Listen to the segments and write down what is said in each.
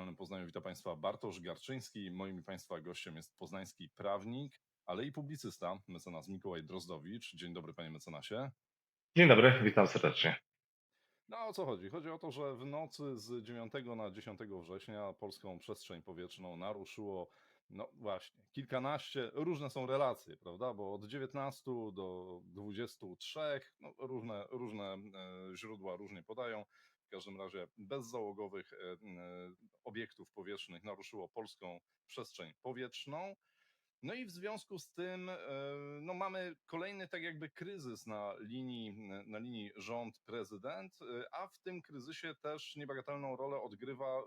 Medialnym Poznaniu wita Państwa Bartosz Garczyński. Moim Państwa gościem jest poznański prawnik, ale i publicysta, mecenas Mikołaj Drozdowicz. Dzień dobry Panie mecenasie. Dzień dobry, witam serdecznie. No o co chodzi? Chodzi o to, że w nocy z 9 na 10 września polską przestrzeń powietrzną naruszyło, no właśnie, kilkanaście, różne są relacje, prawda? Bo od 19 do 23, no różne, różne e, źródła różnie podają. W każdym razie bezzałogowych e, e, obiektów powietrznych naruszyło polską przestrzeń powietrzną. No i w związku z tym e, no mamy kolejny tak jakby kryzys na linii, na linii rząd-prezydent, a w tym kryzysie też niebagatelną rolę odgrywa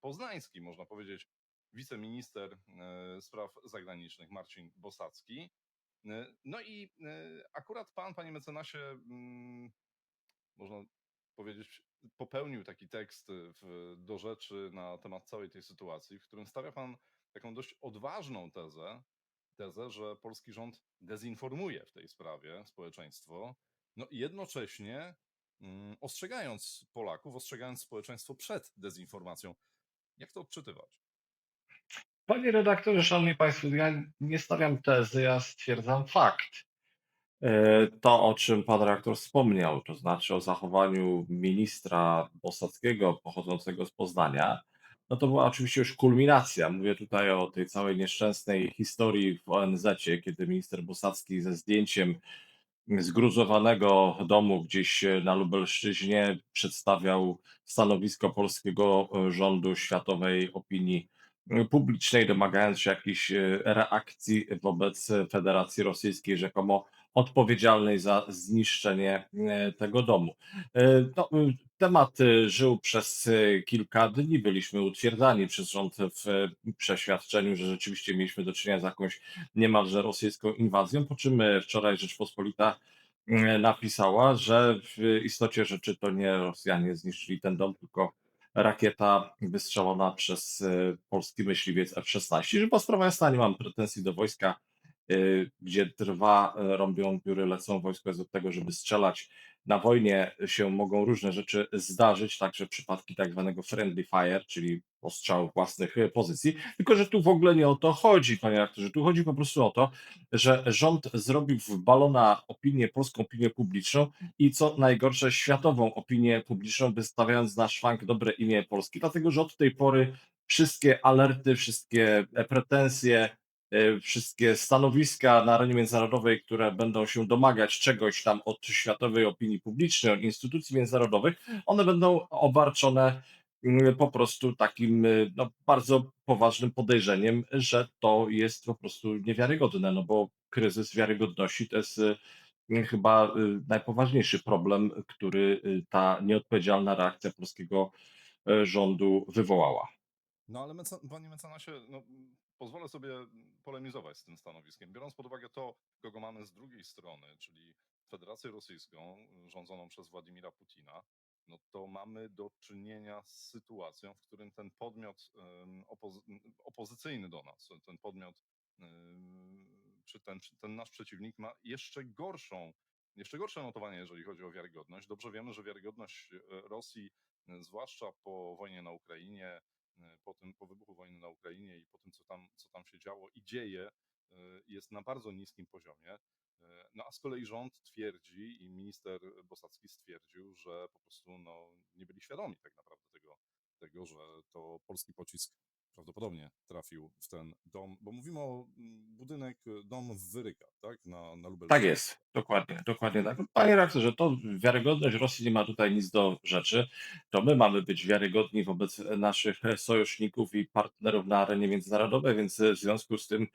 poznański, można powiedzieć, wiceminister spraw zagranicznych Marcin Bosacki. No i akurat pan, panie mecenasie, mm, można powiedzieć, popełnił taki tekst w, do rzeczy na temat całej tej sytuacji, w którym stawia pan taką dość odważną tezę, tezę, że polski rząd dezinformuje w tej sprawie społeczeństwo, no i jednocześnie mm, ostrzegając Polaków, ostrzegając społeczeństwo przed dezinformacją. Jak to odczytywać? Panie redaktorze, szanowni państwo, ja nie stawiam tezy, ja stwierdzam fakt. E, To, o czym pan redaktor wspomniał, to znaczy o zachowaniu ministra Bosackiego pochodzącego z Poznania, no to była oczywiście już kulminacja. Mówię tutaj o tej całej nieszczęsnej historii w ONZ-cie, kiedy minister Bosacki ze zdjęciem zgruzowanego domu gdzieś na Lubelszczyźnie przedstawiał stanowisko polskiego e, rządu światowej opinii e, publicznej, domagając się jakiejś reakcji wobec Federacji Rosyjskiej, rzekomo odpowiedzialnej za zniszczenie e, tego domu. E, No, temat e, żył przez kilka dni. Byliśmy utwierdzani przez rząd w przeświadczeniu, że rzeczywiście mieliśmy do czynienia z jakąś niemalże rosyjską inwazją, po czym wczoraj Rzeczpospolita napisała, że w istocie rzeczy to nie Rosjanie zniszczyli ten dom, tylko rakieta wystrzelona przez polski myśliwiec F-16. Żeby była sprawa jasna, nie mam pretensji do wojska, gdzie trwa, e, rąbią pióry, lecą, wojsko jest od tego, żeby strzelać. Na wojnie się mogą różne rzeczy zdarzyć, także przypadki tak zwanego friendly fire, czyli ostrzału własnych e, pozycji. Tylko, że tu w ogóle nie o to chodzi, panie aktorze. Tu chodzi po prostu o to, że rząd zrobił w balona opinię, polską opinię publiczną i co najgorsze, światową opinię publiczną, wystawiając na szwank dobre imię Polski, dlatego że od tej pory wszystkie alerty, wszystkie e, pretensje, wszystkie stanowiska na arenie międzynarodowej, które będą się domagać czegoś tam od światowej opinii publicznej, od instytucji międzynarodowych, one będą obarczone mm, po prostu takim y, no, bardzo poważnym podejrzeniem, że to jest po prostu niewiarygodne, no bo kryzys wiarygodności to jest y, chyba najpoważniejszy problem, który ta nieodpowiedzialna reakcja polskiego e, rządu wywołała. No ale panie mecenasie, no, pozwolę sobie polemizować z tym stanowiskiem. Biorąc pod uwagę to, kogo mamy z drugiej strony, czyli Federację Rosyjską y, rządzoną przez Władimira Putina, no to mamy do czynienia z sytuacją, w którym ten podmiot opozy opozycyjny do nas, ten podmiot, czy ten, czy ten nasz przeciwnik ma jeszcze gorszą, jeszcze gorsze notowanie, jeżeli chodzi o wiarygodność. Dobrze wiemy, że wiarygodność e, Rosji, e, zwłaszcza po wojnie na Ukrainie, po tym, po wybuchu wojny na Ukrainie i po tym, co tam, co tam się działo i dzieje, e, jest na bardzo niskim poziomie. E, No a z kolei rząd twierdzi i minister Bosacki stwierdził, że po prostu no, nie byli świadomi tak naprawdę tego, tego, że to polski pocisk prawdopodobnie trafił w ten dom, bo mówimy o mm, budynek, e, dom w Wyrykach, tak, na, na Tak Lubelszczyźnie. jest, dokładnie, dokładnie tak. Panie redaktorze, to wiarygodność Rosji nie ma tutaj nic do rzeczy. To my mamy być wiarygodni wobec naszych sojuszników i partnerów na arenie międzynarodowej, więc w związku z tym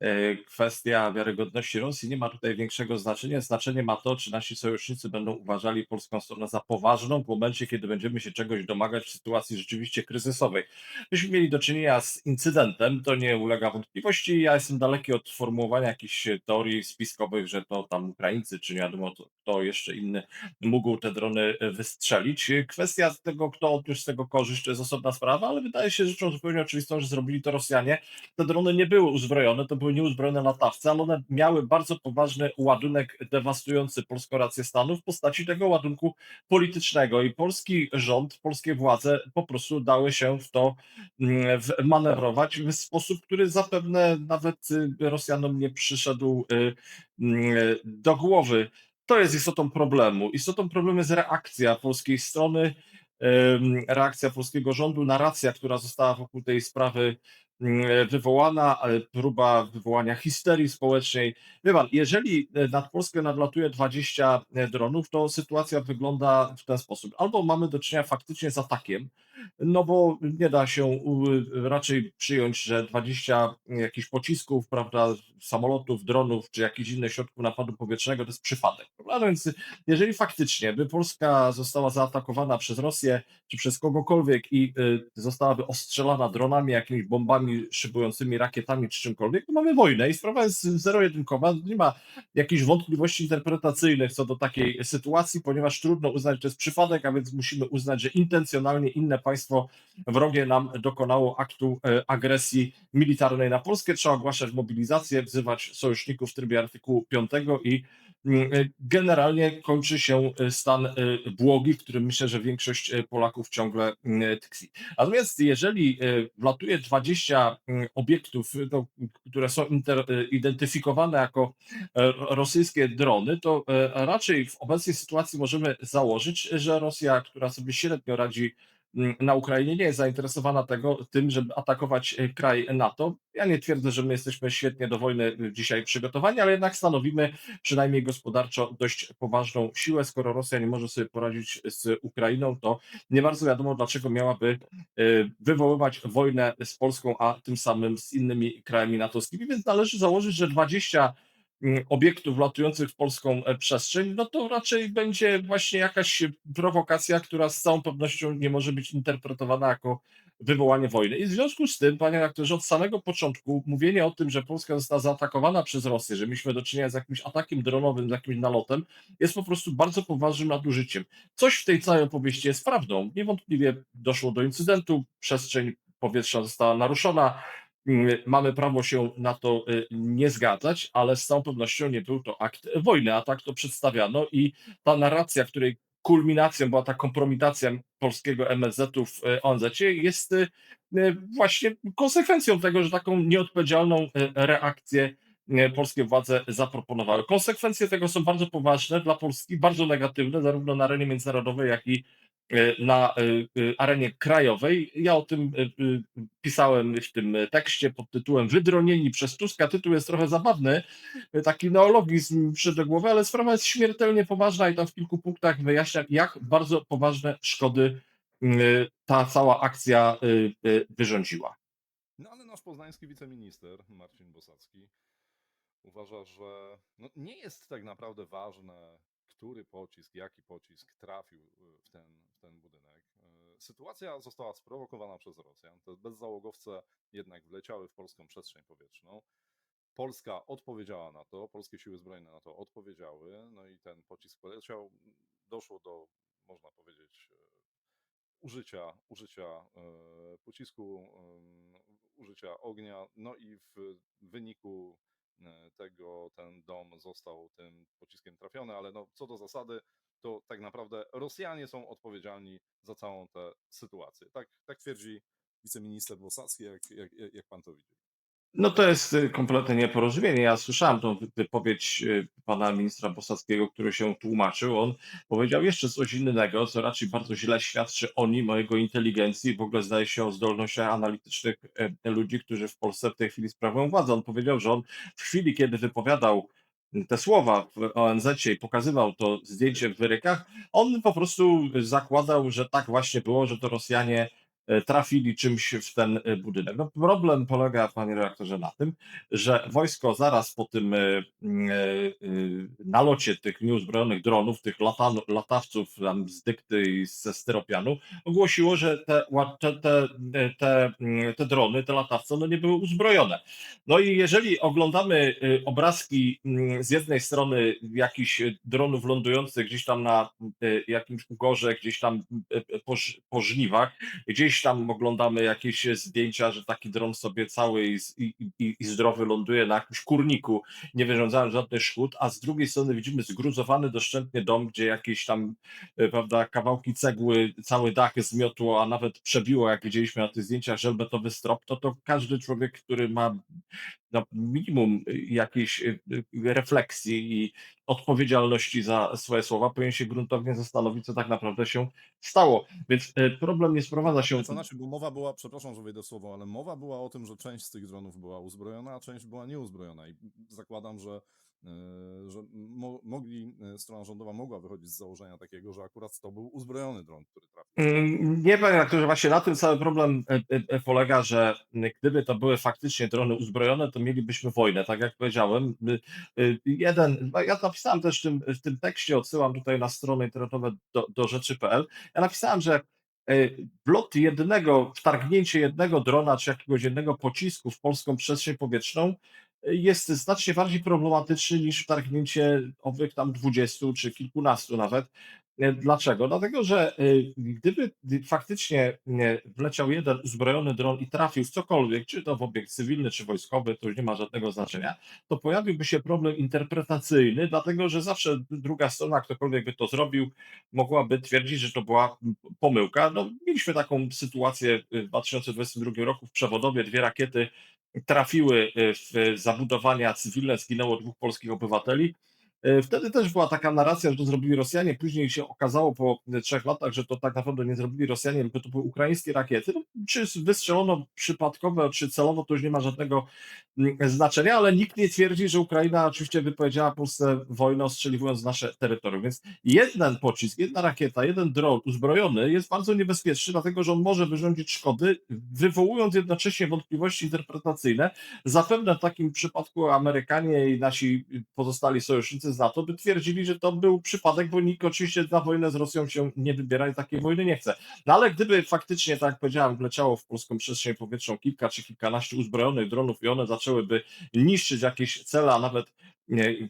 e, kwestia wiarygodności Rosji nie ma tutaj większego znaczenia. Znaczenie ma to, czy nasi sojusznicy będą uważali polską stronę za poważną w momencie, kiedy będziemy się czegoś domagać w sytuacji rzeczywiście kryzysowej. Myśmy mieli do czynienia z incydentem, to nie ulega wątpliwości. Ja jestem daleki od formułowania jakichś teorii spiskowych, że to tam Ukraińcy, czy nie wiadomo to- kto jeszcze inny mógł te drony e, wystrzelić. Kwestia tego, kto odniósł z tego korzyść, to jest osobna sprawa, ale wydaje się rzeczą zupełnie oczywistą, że zrobili to Rosjanie. Te drony nie były uzbrojone, to były nieuzbrojone latawce, ale one miały bardzo poważny ładunek dewastujący polską rację stanu w postaci tego ładunku politycznego i polski rząd, polskie władze po prostu dały się w to mm, manewrować w sposób, który zapewne nawet y, Rosjanom nie przyszedł y, do głowy. To jest istotą problemu. Istotą problemu jest reakcja polskiej strony, reakcja polskiego rządu, narracja, która została wokół tej sprawy mm, wywołana, ale próba wywołania histerii społecznej. Wie pan, jeżeli e, nad Polskę nadlatuje 20 dronów, to sytuacja wygląda w ten sposób. Albo mamy do czynienia faktycznie z atakiem, no bo nie da się raczej przyjąć, że 20 jakichś pocisków, prawda, samolotów, dronów czy jakichś innych środków napadu powietrznego to jest przypadek. Prawda? No Więc jeżeli faktycznie by Polska została zaatakowana przez Rosję czy przez kogokolwiek i y, zostałaby ostrzelana dronami, jakimiś bombami szybującymi, rakietami czy czymkolwiek, to mamy wojnę i sprawa jest zero-jedynkowa. Nie ma jakichś wątpliwości interpretacyjnych co do takiej sytuacji, ponieważ trudno uznać, że to jest przypadek, a więc musimy uznać, że intencjonalnie inne państwo wrogie nam dokonało aktu e, agresji militarnej na Polskę. Trzeba ogłaszać mobilizację, wzywać sojuszników w trybie artykułu 5 i mm, e, generalnie kończy się e, stan błogi, w którym myślę, że większość Polaków ciągle mm, tkwi. Natomiast jeżeli wlatuje 20 mm, obiektów, które są identyfikowane jako rosyjskie drony, to raczej w obecnej sytuacji możemy założyć, że Rosja, która sobie średnio radzi na Ukrainie, nie jest zainteresowana tego, tym, żeby atakować e, kraj NATO. Ja nie twierdzę, że my jesteśmy świetnie do wojny dzisiaj przygotowani, ale jednak stanowimy przynajmniej gospodarczo dość poważną siłę. Skoro Rosja nie może sobie poradzić z Ukrainą, to nie bardzo wiadomo, dlaczego miałaby e, wywoływać wojnę z Polską, a tym samym z innymi krajami natowskimi, więc należy założyć, że 20 mm, obiektów latujących w polską e, przestrzeń, no to raczej będzie właśnie jakaś prowokacja, która z całą pewnością nie może być interpretowana jako wywołanie wojny. I w związku z tym, panie aktorze, od samego początku mówienie o tym, że Polska została zaatakowana przez Rosję, że mieliśmy do czynienia z jakimś atakiem dronowym, z jakimś nalotem, jest po prostu bardzo poważnym nadużyciem. Coś w tej całej opowieści jest prawdą. Niewątpliwie doszło do incydentu, przestrzeń powietrza została naruszona, Mm, Mamy prawo się na to y, nie zgadzać, ale z całą pewnością nie był to akt wojny, a tak to przedstawiano i ta narracja, której kulminacją była ta kompromitacja polskiego MSZ-u w y, ONZ jest y, właśnie konsekwencją tego, że taką nieodpowiedzialną reakcję polskie władze zaproponowały. Konsekwencje tego są bardzo poważne dla Polski, bardzo negatywne, zarówno na arenie międzynarodowej, jak i na y, y, arenie krajowej. Ja o tym y, y, pisałem w tym tekście pod tytułem Wydronieni przez Tuska. Tytuł jest trochę zabawny, taki neologizm przyszedł do głowy, ale sprawa jest śmiertelnie poważna i tam w kilku punktach wyjaśniam, jak bardzo poważne szkody y, ta cała akcja y, y, wyrządziła. No ale nasz poznański wiceminister Marcin Bosacki uważa, że no, nie jest tak naprawdę ważne, który pocisk, jaki pocisk trafił y, w ten, w ten budynek. Y, Sytuacja została sprowokowana przez Rosjan. Te bezzałogowce jednak wleciały w polską przestrzeń powietrzną. Polska odpowiedziała na to, polskie siły zbrojne na to odpowiedziały, no i ten pocisk poleciał. Doszło do, można powiedzieć, e, użycia, użycia e, pocisku, użycia ognia, no i w wyniku e, tego ten dom został tym pociskiem trafiony, ale no, co do zasady, to tak naprawdę Rosjanie są odpowiedzialni za całą tę sytuację. Tak, tak twierdzi wiceminister Wosacki, jak, jak, jak jak pan to widzi. No to jest y, kompletne nieporozumienie. Ja słyszałem tą wy- wypowiedź y, pana ministra Bosackiego, który się tłumaczył. On powiedział jeszcze coś innego, co raczej bardzo źle świadczy o nim, o jego inteligencji i w ogóle zdaje się o zdolnościach analitycznych e, ludzi, którzy w Polsce w tej chwili sprawują władzę. On powiedział, że on w chwili, kiedy wypowiadał te słowa w ONZ i pokazywał to zdjęcie w wyrykach, on po prostu zakładał, że tak właśnie było, że to Rosjanie trafili czymś w ten e, budynek. No, problem polega, panie redaktorze, na tym, że wojsko zaraz po tym e, e, e, nalocie tych nieuzbrojonych dronów, tych latawców tam z dykty i ze styropianu, ogłosiło, że te, te, te, te, drony, te latawce, no nie były uzbrojone. No i jeżeli oglądamy obrazki z jednej strony jakichś dronów lądujących gdzieś tam na jakimś ugorze, gdzieś tam po, po żniwach, gdzieś tam oglądamy jakieś zdjęcia, że taki dron sobie cały i, i, i, zdrowy ląduje na jakimś kurniku, nie wyrządzając żadnych szkód, a z drugiej strony widzimy zgruzowany doszczętnie dom, gdzie jakieś tam y, prawda, kawałki cegły, cały dach zmiotło, a nawet przebiło, jak widzieliśmy na tych zdjęciach, żelbetowy strop, to to każdy człowiek, który ma no, minimum y, jakiejś y, y, refleksji i odpowiedzialności za swoje słowa, powinien się gruntownie zastanowić, co tak naprawdę się stało. Więc y, problem nie sprowadza się. Mecenasie, bo mowa była, przepraszam, że wejdę słowo, ale mowa była o tym, że część z tych dronów była uzbrojona, a część była nieuzbrojona. I zakładam, że, e, że mo, mogli, e, strona rządowa mogła wychodzić z założenia takiego, że akurat to był uzbrojony dron, który trafił. Mm, Nie, panie redaktorze, właśnie na tym cały problem e, e, e, polega, że gdyby to były faktycznie drony uzbrojone, to mielibyśmy wojnę. Tak jak powiedziałem, jeden, no ja napisałem też w tym, w tym tekście, odsyłam tutaj na strony internetowe do, do rzeczy.pl, ja napisałem, że e, wlot jednego, wtargnięcie jednego drona czy jakiegoś jednego pocisku w polską przestrzeń powietrzną e, jest znacznie bardziej problematyczny niż wtargnięcie owych tam dwudziestu czy kilkunastu nawet. E, Dlaczego? Dlatego, że y, gdyby faktycznie nie, wleciał jeden uzbrojony dron i trafił w cokolwiek, czy to w obiekt cywilny, czy wojskowy, to już nie ma żadnego znaczenia, to pojawiłby się problem interpretacyjny, dlatego że zawsze druga strona, ktokolwiek by to zrobił, mogłaby twierdzić, że to była pomyłka. No, mieliśmy taką sytuację w 2022 roku w Przewodowie, dwie rakiety trafiły y, w zabudowania cywilne, zginęło dwóch polskich obywateli. E, Wtedy też była taka narracja, że to zrobili Rosjanie. Później się okazało po e, trzech latach, że to tak naprawdę nie zrobili Rosjanie, tylko to były ukraińskie rakiety. No, czy wystrzelono przypadkowo, czy celowo, to już nie ma żadnego mm, znaczenia, ale nikt nie twierdzi, że Ukraina oczywiście wypowiedziała Polsce wojnę, ostrzeliwując nasze terytorium. Więc jeden pocisk, jedna rakieta, jeden dron uzbrojony jest bardzo niebezpieczny, dlatego że on może wyrządzić szkody, wywołując jednocześnie wątpliwości interpretacyjne. Zapewne w takim przypadku Amerykanie i nasi pozostali sojusznicy z NATO by twierdzili, że to był przypadek, bo nikt oczywiście na wojnę z Rosją się nie wybiera i takiej wojny nie chce. No ale gdyby faktycznie, tak jak powiedziałem, wleciało w polską przestrzeń powietrzną kilka czy kilkanaście uzbrojonych dronów i one zaczęłyby niszczyć jakieś cele, a nawet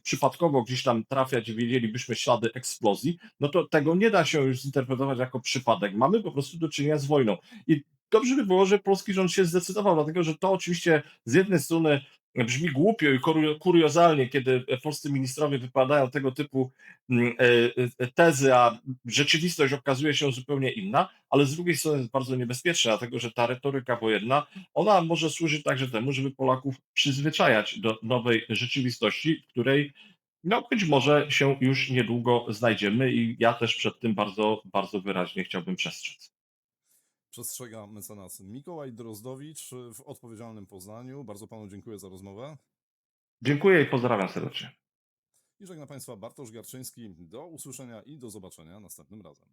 przypadkowo gdzieś tam trafiać i widzielibyśmy ślady eksplozji, no to tego nie da się już zinterpretować jako przypadek. Mamy po prostu do czynienia z wojną. I dobrze by było, że polski rząd się zdecydował, dlatego że to oczywiście z jednej strony brzmi głupio i kurio- kuriozalnie, kiedy polscy ministrowie wypowiadają tego typu mm, e, e, tezy, a rzeczywistość okazuje się zupełnie inna, ale z drugiej strony jest bardzo niebezpieczna, dlatego że ta retoryka wojenna, ona może służyć także temu, żeby Polaków przyzwyczajać do nowej rzeczywistości, w której no być może się już niedługo znajdziemy i ja też przed tym bardzo, bardzo wyraźnie chciałbym przestrzec. Przestrzega mecenas Mikołaj Drozdowicz w odpowiedzialnym Poznaniu. Bardzo panu dziękuję za rozmowę. Dziękuję i pozdrawiam serdecznie. I żegna państwa Bartosz Garczyński. Do usłyszenia i do zobaczenia następnym razem.